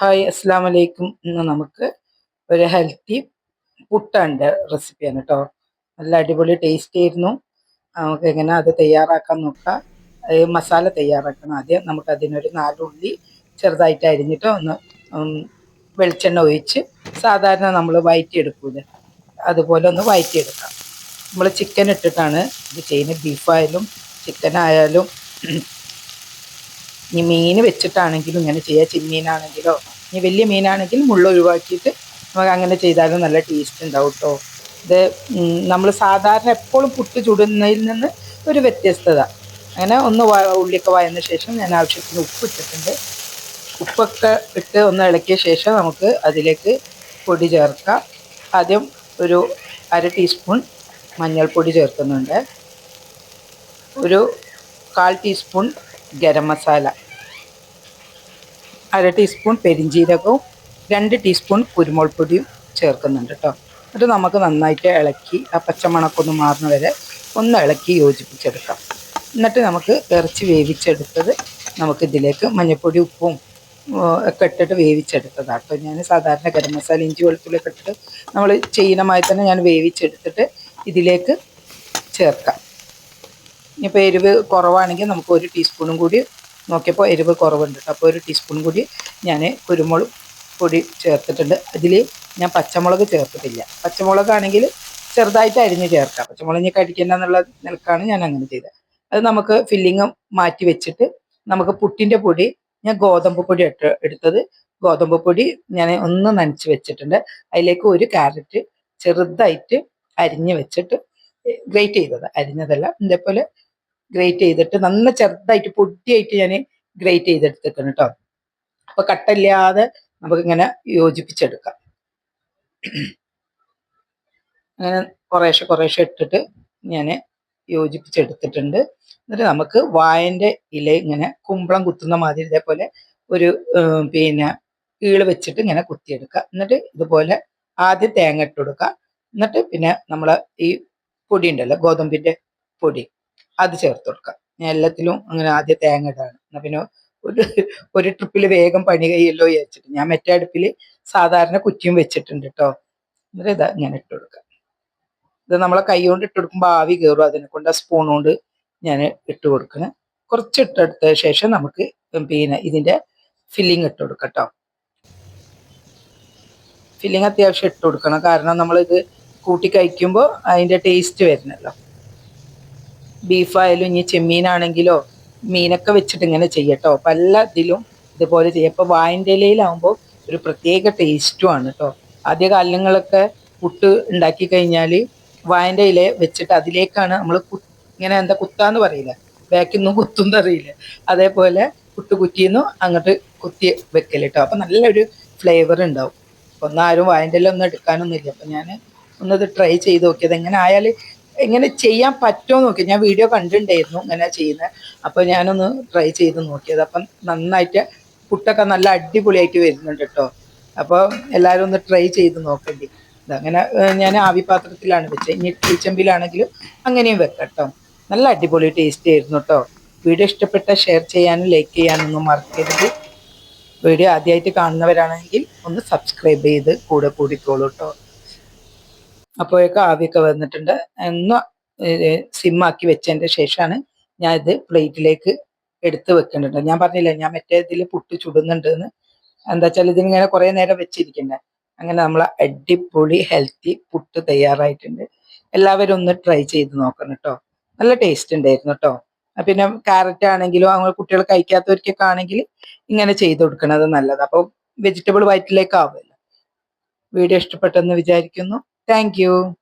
Hi അസ്സാം വലൈക്കും ഇന്ന് നമുക്ക് ഒരു ഹെൽത്തി പുട്ടന്റെ റെസിപ്പിയാണ് കേട്ടോ നല്ല അടിപൊളി ടേസ്റ്റ് ആയിരുന്നു. നമുക്ക് എങ്ങനെ അത് തയ്യാറാക്കാൻ നോക്കാം. മസാല തയ്യാറാക്കണം. ആദ്യം നമുക്ക് അതിനൊരു നാലുള്ളി ചെറുതായിട്ട് അരിഞ്ഞിട്ട് ഒന്ന് വെളിച്ചെണ്ണ ഒഴിച്ച് സാധാരണ നമ്മൾ വയറ്റിയെടുക്കൂലേ? അതുപോലെ ഒന്ന് വയറ്റിയെടുക്കാം. നമ്മൾ ചിക്കൻ ഇട്ടിട്ടാണ് ഇത് ചെയ്യുന്നത്. ബീഫായാലും ചിക്കൻ ആയാലും ഇനി മീൻ വെച്ചിട്ടാണെങ്കിലും ഇങ്ങനെ ചെയ്യാം. ചെമ്മീനാണെങ്കിലോ ഇനി വലിയ മീനാണെങ്കിൽ മുള്ള ഒഴിവാക്കിയിട്ട് നമുക്ക് അങ്ങനെ ചെയ്താലും നല്ല ടേസ്റ്റ് ഉണ്ടാവും കേട്ടോ ഇത് നമ്മൾ സാധാരണ എപ്പോഴും പുട്ട് ചുടുന്നതിൽ നിന്ന് ഒരു വ്യത്യസ്തത. അങ്ങനെ ഒന്ന് ഉള്ളിയൊക്കെ വയന്ന ശേഷം ഞാൻ ആവശ്യത്തിന് ഉപ്പ് ഇട്ടിട്ടുണ്ട്. ഉപ്പൊക്കെ ഇട്ട് ഒന്ന് ഇളക്കിയ ശേഷം നമുക്ക് അതിലേക്ക് പൊടി ചേർക്കാം. ആദ്യം ഒരു അര ടീസ്പൂൺ മഞ്ഞൾപ്പൊടി ചേർക്കുന്നുണ്ട്. ഒരു കാൽ ടീസ്പൂൺ ഗരം മസാല. അര ടീസ്പൂൺ പെരിഞ്ജീരകവും രണ്ട് ടീസ്പൂൺ കുരുമുളക് പൊടിയും ചേർക്കുന്നുണ്ട് കേട്ടോ എന്നിട്ട് നമുക്ക് നന്നായിട്ട് ഇളക്കി ആ പച്ചമണക്കൊന്ന് മാറുന്ന വരെ ഒന്ന് ഇളക്കി യോജിപ്പിച്ചെടുക്കാം. എന്നിട്ട് നമുക്ക് ഇറച്ചി വേവിച്ചെടുത്തത് നമുക്ക് ഇതിലേക്ക് മഞ്ഞൾപ്പൊടി ഉപ്പും ഒക്കെ ഇട്ടിട്ട് വേവിച്ചെടുത്തതാണ് കേട്ടോ ഞാൻ സാധാരണ ഗരം മസാല ഇഞ്ചി വെളുത്തുള്ളിയൊക്കെ ഇട്ടിട്ട് നമ്മൾ ചെയ്യുന്നമായി തന്നെ ഞാൻ വേവിച്ചെടുത്തിട്ട് ഇതിലേക്ക് ചേർക്കാം. ഇനിയിപ്പോൾ എരിവ് കുറവാണെങ്കിൽ നമുക്ക് ഒരു ടീസ്പൂണും കൂടി നോക്കിയപ്പോൾ എരിവ് കുറവുണ്ട്. അപ്പോൾ ഒരു ടീസ്പൂൺ കൂടി ഞാൻ കുരുമുളക് പൊടി ചേർത്തിട്ടുണ്ട്. അതിൽ ഞാൻ പച്ചമുളക് ചേർത്തിട്ടില്ല. പച്ചമുളകാണെങ്കിൽ ചെറുതായിട്ട് അരിഞ്ഞ് ചേർക്കാം. പച്ചമുളക് ഇനി കടിക്കണ്ട എന്നുള്ള നിലക്കാണ് ഞാൻ അങ്ങനെ ചെയ്തത്. അത് നമുക്ക് ഫില്ലിങ് മാറ്റി വെച്ചിട്ട് നമുക്ക് പുട്ടിന്റെ പൊടി ഞാൻ ഗോതമ്പ് പൊടി ഇട്ട് എടുത്തത്. ഗോതമ്പ് പൊടി ഞാൻ ഒന്ന് നനച്ച് വെച്ചിട്ടുണ്ട്. അതിലേക്ക് ഒരു ക്യാരറ്റ് ചെറുതായിട്ട് അരിഞ്ഞ് വെച്ചിട്ട് ഗ്രേറ്റ് ചെയ്തത്. അരിഞ്ഞതല്ല. ഇതേപോലെ ഗ്രേറ്റ് ചെയ്തിട്ട് നന്ന ചെറുതായിട്ട് പൊടിയായിട്ട് ഞാൻ ഗ്രേറ്റ് ചെയ്തെടുത്തേക്കണം കേട്ടോ അപ്പൊ കട്ടില്ലാതെ നമുക്ക് ഇങ്ങനെ യോജിപ്പിച്ചെടുക്കാം. അങ്ങനെ കുറേശ്ശെ കുറേശ്ശെ ഇട്ടിട്ട് ഞാൻ യോജിപ്പിച്ചെടുത്തിട്ടുണ്ട്. എന്നിട്ട് നമുക്ക് വായന്റെ ഇല ഇങ്ങനെ കുമ്പളം കുത്തുന്ന മാതിരി ഇതേപോലെ ഒരു പിന്നെ കീൾ വെച്ചിട്ട് ഇങ്ങനെ കുത്തിയെടുക്കുക എന്നിട്ട് ഇതുപോലെ ആദ്യം തേങ്ങ ഇട്ട് കൊടുക്കുക എന്നിട്ട് പിന്നെ നമ്മൾ ഈ പൊടി ഉണ്ടല്ലോ ഗോതമ്പിന്റെ പൊടി. അത് ചേർത്ത് കൊടുക്കാം. ഞാൻ എല്ലാത്തിലും അങ്ങനെ ആദ്യം തേങ്ങ ഇടാണ്. എന്നാ പിന്നെ ഒരു ഒരു ട്രിപ്പിൽ വേഗം പണി കഴിയല്ലോ വിചാരിച്ചിട്ട്. ഞാൻ മറ്റേ അടുപ്പിൽ സാധാരണ കുറ്റിയും വെച്ചിട്ടുണ്ട് കേട്ടോ എന്നിട്ട് ഇതാ ഞാൻ ഇട്ട് കൊടുക്കാം. ഇത് നമ്മളെ കൈ കൊണ്ട് ഇട്ട് കൊടുക്കുമ്പോൾ ആവി കയറും അതിനെ കൊണ്ട് ആ സ്പൂൺ കൊണ്ട് ഞാൻ ഇട്ട് കൊടുക്കണം. കുറച്ച് ഇട്ടെടുത്ത ശേഷം നമുക്ക് പിന്നെ ഇതിന്റെ ഫില്ലിങ് ഇട്ട് കൊടുക്കാം കേട്ടോ ഫില്ലിങ് അത്യാവശ്യം ഇട്ട് കൊടുക്കണം. കാരണം നമ്മളിത് കൂട്ടി കഴിക്കുമ്പോൾ അതിന്റെ ടേസ്റ്റ് വരുന്നല്ലോ. ബീഫായാലും ഇനി ചെമ്മീനാണെങ്കിലോ മീനൊക്കെ വെച്ചിട്ട് ഇങ്ങനെ ചെയ്യട്ടോ. പല ഇതിലും ഇതുപോലെ ചെയ്യും. അപ്പോൾ വായന്റെ ഇലയിലാവുമ്പോൾ ഒരു പ്രത്യേക ടേസ്റ്റുമാണ് കേട്ടോ ആദ്യ കാലങ്ങളൊക്കെ പുട്ട് ഉണ്ടാക്കി കഴിഞ്ഞാൽ വായന്റെ ഇല വെച്ചിട്ട് അതിലേക്കാണ് നമ്മൾ ഇങ്ങനെ എന്താ കുത്താന്ന് പറയില്ല? ബാക്കിൽ നിന്നും കുത്തുന്ന് അറിയില്ല അതേപോലെ പുട്ട് കുറ്റിന്നും അങ്ങോട്ട് കുത്തി വെക്കൽ കേട്ടോ അപ്പം നല്ലൊരു ഫ്ലേവർ ഉണ്ടാവും. ഒന്നാരും ഒന്നും ആരും വായന്റെ ഇല ഒന്നും എടുക്കാനൊന്നുമില്ല. അപ്പം ഞാൻ ഒന്നത് ട്രൈ ചെയ്ത് നോക്കിയത്. എങ്ങനെ ആയാൽ എങ്ങനെ ചെയ്യാൻ പറ്റുമോ നോക്കി. ഞാൻ വീഡിയോ കണ്ടിട്ടുണ്ടായിരുന്നു ഇങ്ങനെ ചെയ്യുന്നത് അപ്പോൾ ഞാനൊന്ന് ട്രൈ ചെയ്ത് നോക്കിയത്. അപ്പം നന്നായിട്ട് പുട്ടൊക്കെ നല്ല അടിപൊളിയായിട്ട് വരുന്നുണ്ട് കേട്ടോ അപ്പോൾ എല്ലാവരും ഒന്ന് ട്രൈ ചെയ്ത് നോക്കണ്ടി. അങ്ങനെ ഞാൻ ആവി പാത്രത്തിലാണ് വെച്ചത് ഇനി ടീച്ചമ്പിലാണെങ്കിലും അങ്ങനെയും വെക്കാം കേട്ടോ നല്ല അടിപൊളി ടേസ്റ്റ് ആയിരുന്നു കേട്ടോ വീഡിയോ ഇഷ്ടപ്പെട്ട ഷെയർ ചെയ്യാനും ലൈക്ക് ചെയ്യാനൊന്നും മറക്കരുത്. വീഡിയോ ആദ്യമായിട്ട് കാണുന്നവരാണെങ്കിൽ ഒന്ന് സബ്സ്ക്രൈബ് ചെയ്ത് കൂടെ കൂടിക്കോളൂ കേട്ടോ അപ്പോഴേക്കും ആവിയൊക്കെ വന്നിട്ടുണ്ട്. ഒന്ന് സിമ്മാക്കി വെച്ചതിന്റെ ശേഷമാണ് ഞാൻ ഇത് പ്ലേറ്റിലേക്ക് എടുത്ത് വെക്കുന്നുണ്ട് ഞാൻ പറഞ്ഞില്ല ഞാൻ മറ്റേ ഇതിൽ പുട്ട് ചുടുന്നുണ്ട് എന്ന് എന്താ വെച്ചാൽ ഇതിങ്ങനെ കുറെ നേരം വെച്ചിരിക്കണ്ടേ അങ്ങനെ നമ്മൾ അടിപൊളി ഹെൽത്തി പുട്ട് തയ്യാറായിട്ടുണ്ട്. എല്ലാവരും ഒന്ന് ട്രൈ ചെയ്ത് നോക്കണം കേട്ടോ. നല്ല ടേസ്റ്റ് ഉണ്ടായിരുന്നു കേട്ടോ. പിന്നെ ക്യാരറ്റ് ആണെങ്കിലും അങ്ങനെ കുട്ടികൾ കഴിക്കാത്തവർക്കൊക്കെ ആണെങ്കിൽ ഇങ്ങനെ ചെയ്ത് കൊടുക്കണത് നല്ലത്. അപ്പോൾ വെജിറ്റബിൾ വയറ്റിലേക്ക് ആവുമല്ലോ വീഡിയോ ഇഷ്ടപ്പെട്ടെന്ന് വിചാരിക്കുന്നു. Thank you.